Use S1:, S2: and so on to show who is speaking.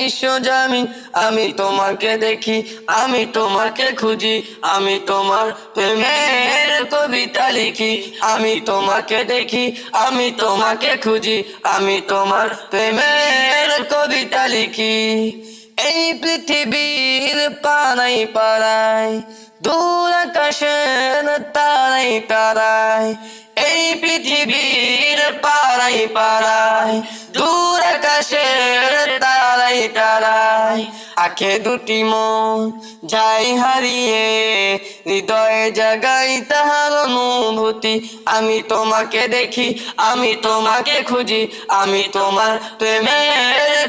S1: বিশ্বজামিন আমি তোমাকে দেখি, আমি তোমাকে খুঁজি, আমি তোমার প্রেমের কবিতা লিখি, আমি তোমাকে দেখি, আমি তোমাকে খুঁজি, আমি তোমার প্রেমের কবিতা লিখি। এই পৃথিবীর পাড়াই পাড়ায়, দূর আকাশের তারাই তারায়, এই পৃথিবীর পাড়াই পাড়ায়, দূর আকাশের তারাই আখে দুটি মন যাই হারিয়ে, হৃদয়ে জাগাই তাহার অনুভূতি। আমি তোমাকে দেখি, আমি তোমাকে খুঁজি, আমি তোমার প্রেমের